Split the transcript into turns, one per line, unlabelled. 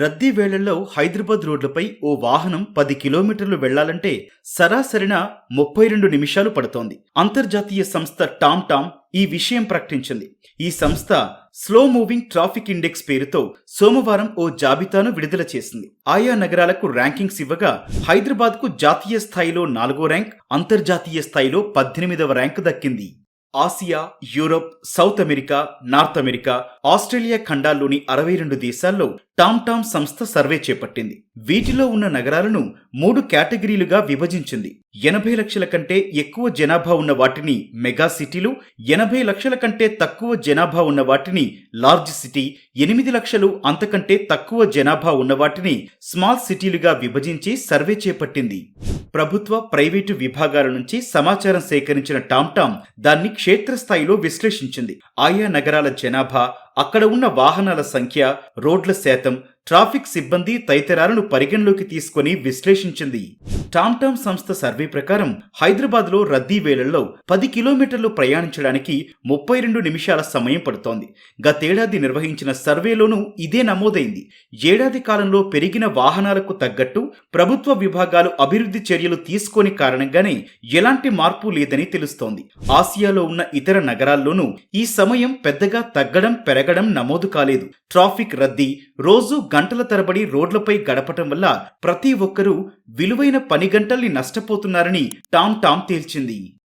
రద్దీ వేళల్లో హైదరాబాద్ రోడ్లపై ఓ వాహనం పది కిలోమీటర్లు వెళ్ళాలంటే సరాసరిన ముప్పై రెండు నిమిషాలు పడుతోంది. అంతర్జాతీయ సంస్థ టామ్ టామ్ ఈ విషయం ప్రకటించింది. ఈ సంస్థ స్లో మూవింగ్ ట్రాఫిక్ ఇండెక్స్ పేరుతో సోమవారం ఓ జాబితాను విడుదల చేసింది. ఆయా నగరాలకు ర్యాంకింగ్స్ ఇవ్వగా హైదరాబాద్కు జాతీయ స్థాయిలో నాలుగో ర్యాంక్ అంతర్జాతీయ స్థాయిలో పద్దెనిమిదవ ర్యాంకు దక్కింది. Asia Europe South America North America Australia ఖండాల్లోని అరవై రెండు దేశాల్లో టామ్ టామ్ సంస్థ సర్వే చేపట్టింది. వీటిలో ఉన్న నగరాలను మూడు కేటగిరీలుగా విభజించింది. ఎనభై లక్షల కంటే ఎక్కువ జనాభా ఉన్న వాటిని మెగా సిటీలు ఎనభై లక్షల కంటే తక్కువ జనాభా ఉన్న వాటిని లార్జ్ సిటీ ఎనిమిది లక్షలు అంతకంటే తక్కువ జనాభా ఉన్న వాటిని స్మాల్ సిటీలుగా విభజించి సర్వే చేపట్టింది. ప్రభుత్వ ప్రైవేటు విభాగాల నుంచి సమాచారం సేకరించిన టామ్టామ్ దాన్ని క్షేత్రస్థాయిలో విశ్లేషించింది. ఆయా నగరాల జనాభా అక్కడ ఉన్న వాహనాల సంఖ్య రోడ్ల శాతం ట్రాఫిక్ సిబ్బంది తదితరాలను పరిగణలోకి తీసుకొని విశ్లేషించింది. టామ్టామ్ సంస్థ సర్వే ప్రకారం హైదరాబాద్లో రద్దీ వేళల్లో పది కిలోమీటర్లు ప్రయాణించడానికి ముప్పై రెండు నిమిషాల సమయం పడుతోంది. గతేడాది నిర్వహించిన సర్వేలోనూ ఇదే నమోదైంది. ఏడాది కాలంలో పెరిగిన వాహనాలకు తగ్గట్టు ప్రభుత్వ విభాగాలు అభివృద్ధి చర్యలు తీసుకోని కారణంగానే ఎలాంటి మార్పు లేదని తెలుస్తోంది. ఆసియాలో ఉన్న ఇతర నగరాల్లోనూ ఈ సమయం పెద్దగా తగ్గడం పెరగడం నమోదు కాలేదు. ట్రాఫిక్ రద్దీ రోజు గంటల తరబడి రోడ్లపై గడపటం వల్ల ప్రతి ఒక్కరూ విలువైన పని గంటల్ని నష్టపోతున్నారని టామ్ టామ్ తేల్చింది.